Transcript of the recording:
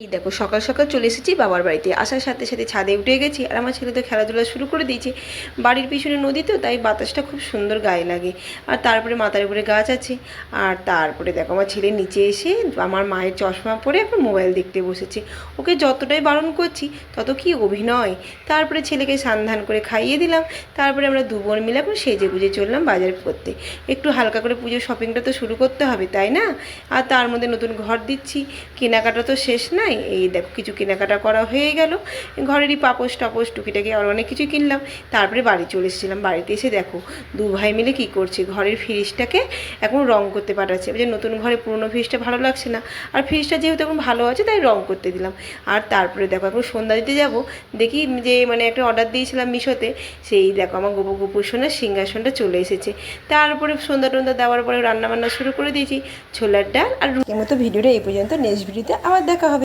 এই দেখো, সকাল সকাল চলে এসেছি বাবার বাড়িতে। আসার সাথে সাথে ছাদে উঠে গেছি আর আমার ছেলে তো খেলাধুলা শুরু করে দিয়েছে। বাড়ির পিছনে নদী তো, তাই বাতাসটা খুব সুন্দর গায়ে লাগে। আর তারপরে মাথার উপরে গাছ আছে। আর তারপরে দেখো, আমার ছেলে নিচে এসে আমার মায়ের চশমা পরে এখন মোবাইল দেখতে বসেছে। ওকে যতটাই বারণ করছি, তত কি অভিনয়। তারপরে ছেলেকে সান্ধান করে খাইয়ে দিলাম। তারপরে আমরা দু বোন মিলে এখন সেজে গুজে চললাম বাজার করতে। একটু হালকা করে পুজোর শপিংটা তো শুরু করতে হবে, তাই না? আর তার মধ্যে নতুন ঘর দিচ্ছি। কেনাকাটা তো শেষ নাই, এই দেখো কিছু কেনাকাটা করা হয়ে গেল। ঘরেরই পাপোশ টাপোশ টুকিটাকি আর অনেক কিছু কিনলাম। তারপরে বাড়ি চলে এসেছিলাম। বাড়িতে এসে দেখো, দু ভাই মিলে কি করছে? ঘরের ফ্রিজটাকে এখন রং করতে পাঠাচ্ছে। যে নতুন ঘরে পুরনো ফ্রিজটা ভালো লাগছে না। আর ফ্রিজটা যেহেতু এখন ভালো আছে, তাই রং করতে দিলাম। আর তারপরে দেখো, এখন সন্ধ্যা দিতে যাব। দেখি যে মানে একটা অর্ডার দিয়েছিলাম মিশোতে। সেই দেখো আমার গোপু গোপুসোনার সিংহাসনটা চলে এসেছে। তারপরে সন্ধ্যা টন্ধা দেওয়ার পরে রান্না বান্না শুরু করে দিয়েছি। ছোলার ডাল আর মতো ভিডিওটা এই পর্যন্ত। নেক্সট ভিডিওতে আবার দেখা হবে।